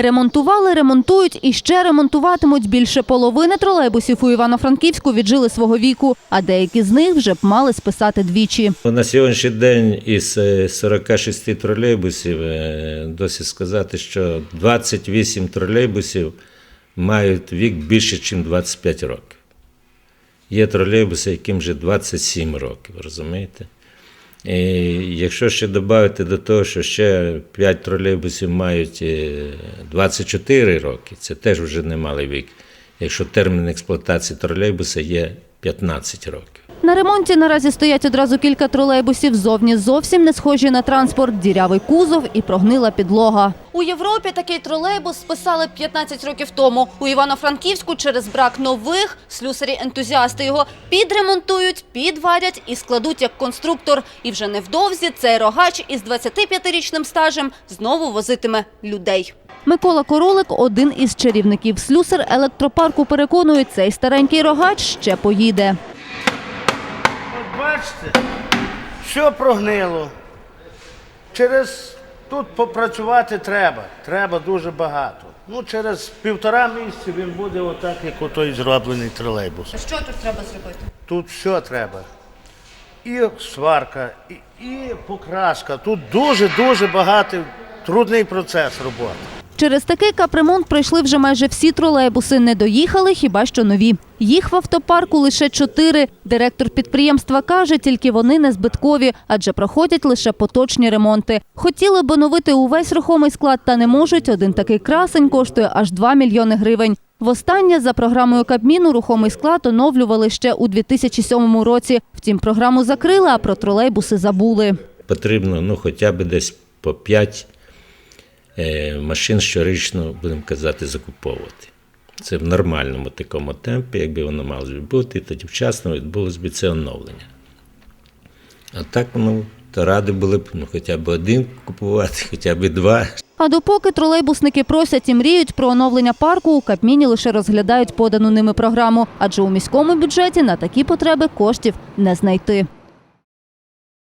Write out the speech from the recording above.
Ремонтували, ремонтують і ще ремонтуватимуть. Більше половини тролейбусів у Івано-Франківську віджили свого віку, а деякі з них вже б мали списати двічі. На сьогоднішній день із е, 46 тролейбусів е, досить сказати, що 28 тролейбусів мають вік більше, ніж 25 років. Є тролейбуси, яким вже 27 років, розумієте? І якщо ще додати до того, що ще 5 тролейбусів мають е, 24 роки, це теж вже немалий вік, якщо термін експлуатації тролейбуса є 15 років. На ремонті наразі стоять одразу кілька тролейбусів. Зовні зовсім не схожі на транспорт, дірявий кузов і прогнила підлога. У Європі такий тролейбус списали 15 років тому. У Івано-Франківську через брак нових слюсарі-ентузіасти його підремонтують, підварять і складуть як конструктор. І вже невдовзі цей рогач із 25-річним стажем знову возитиме людей. Микола Королик – один із чарівників. Слюсар електропарку переконує, цей старенький рогач ще поїде. Бачите, що прогнило. Через тут попрацювати треба. Треба дуже багато. Ну, через півтора місяці він буде отак, як отой зроблений тролейбус. А Що тут треба зробити? Тут що треба? І сварка, і, і покраска. Тут дуже-дуже багатий трудний процес роботи. Через такий капремонт пройшли вже майже всі тролейбуси. Не доїхали, хіба що нові. Їх в автопарку лише чотири. Директор підприємства каже, тільки вони не збиткові, адже проходять лише поточні ремонти. Хотіли б оновити увесь рухомий склад, та не можуть. Один такий красень коштує аж 2 мільйони гривень. Востаннє за програмою Кабміну рухомий склад оновлювали ще у 2007 році. Втім, програму закрили, а про тролейбуси забули. потрібно ну, хоча б десь по 5 е, машин щорічно, будемо казати, закуповувати. Це в нормальному такому темпі, якби воно мало бути, тоді вчасно відбулося б це оновлення. А так, ну, то ради були б ну, хоча б один купувати, хоча б два. А допоки тролейбусники просять і мріють про оновлення парку, у Кабміні лише розглядають подану ними програму, адже у міському бюджеті на такі потреби коштів не знайти.